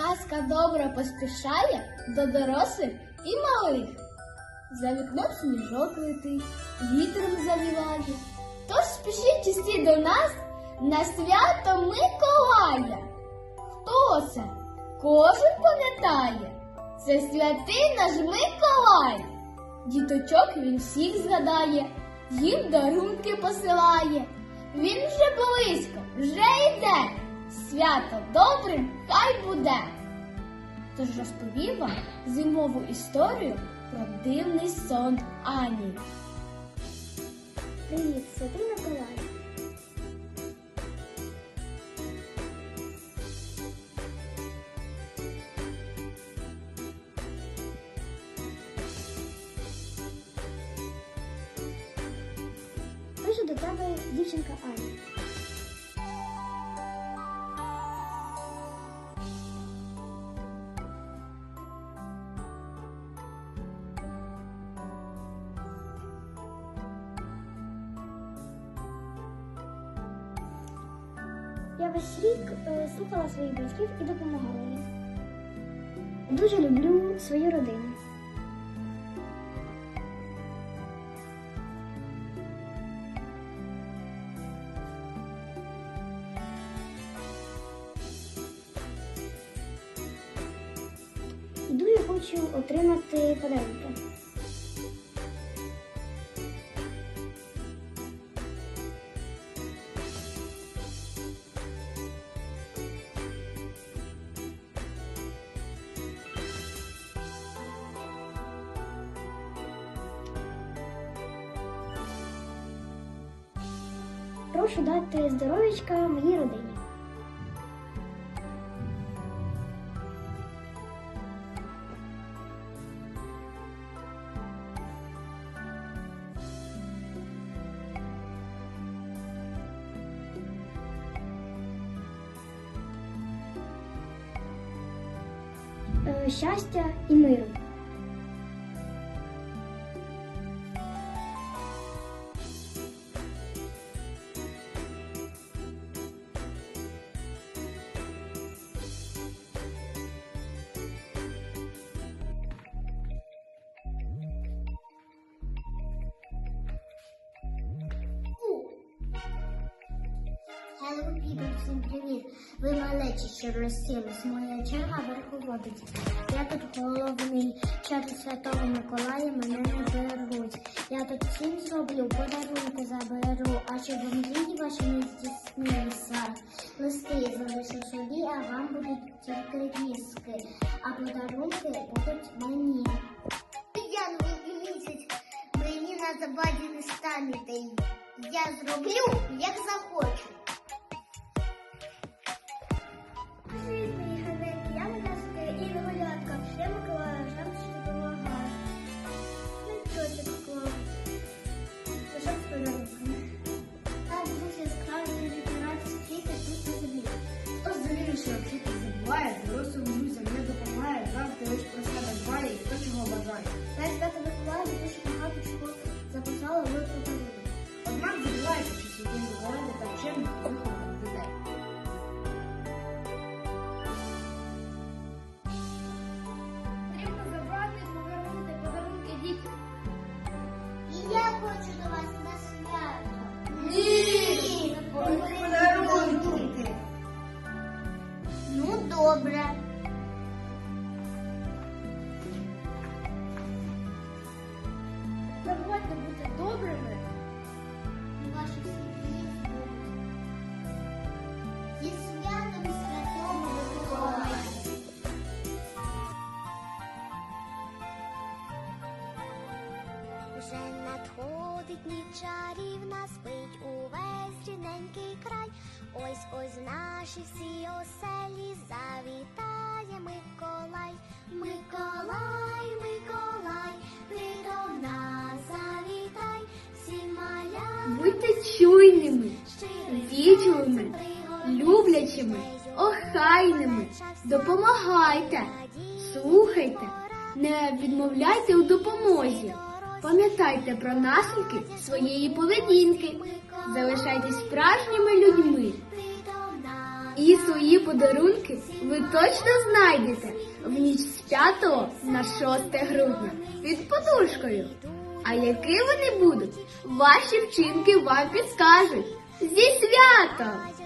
Казка добре поспішає до дорослих і малих. За вікном сніжок летить, вітром завіває. Тож спішіть усі до нас на свято Миколая. Хто це? Кожен пам'ятає. Це святий наш Миколай. Діточок він всіх згадає, їм дарунки посилає. Він вже близько, вже йде. Свято добрим хай буде. Тож розповім вам зимову історію про дивний сон Ані. Привіт, Святий Миколай. Пише до тебе дівчинка Аня. Я весь рік е, слухала своїх батьків і допомагала їм. Дуже люблю свою родину. І дуже хочу отримати подарунки. Прошу дати здоров'ячка моїй родині. Е, Щастя і миру. People, всім привіт! Ви малечі, що розсілись. Моя черга верховодить. Я тут головний. Через Святого Миколая мене не беруть. Я тут всім зроблю, подарунки заберу. А щоб мрії ваші не здійснилися. Листи залишу собі, а вам будуть тільки різки. А подарунки будуть мені. Янгол місяць, мені на заваді не станете. Я зроблю, як захочу. Я Миколая, жам, що допомагаю. Ну, що це поклав? Лежав з подарунками. Так, друзі, справді відбирати світи тут на землі. Хто завірив, що вчити забуває, дорослим друзям не допомагає, завжди лише про себе дбає і хто чого бажає. Навіть свято Миколая дуже багато чого записала в подарунок. Однак забувається, що Миколай не так чим Забудьте бути добрими. Ваші сім'ї зі святом Святого Миколая. Вже надходить ніч чарівна, спить увесь рідненький край. Ось ось наші всі оселі завітає Миколай. Миколай, Миколай, ти до нас. Будьте чуйними, вічливими, люблячими, охайними. Допомагайте, слухайте, не відмовляйте у допомозі. Пам'ятайте про наслідки своєї поведінки. Залишайтесь справжніми людьми. І свої подарунки ви точно знайдете в ніч з 5 на 6 грудня під подушкою. А які вони будуть, ваші вчинки вам підскажуть. Зі святом!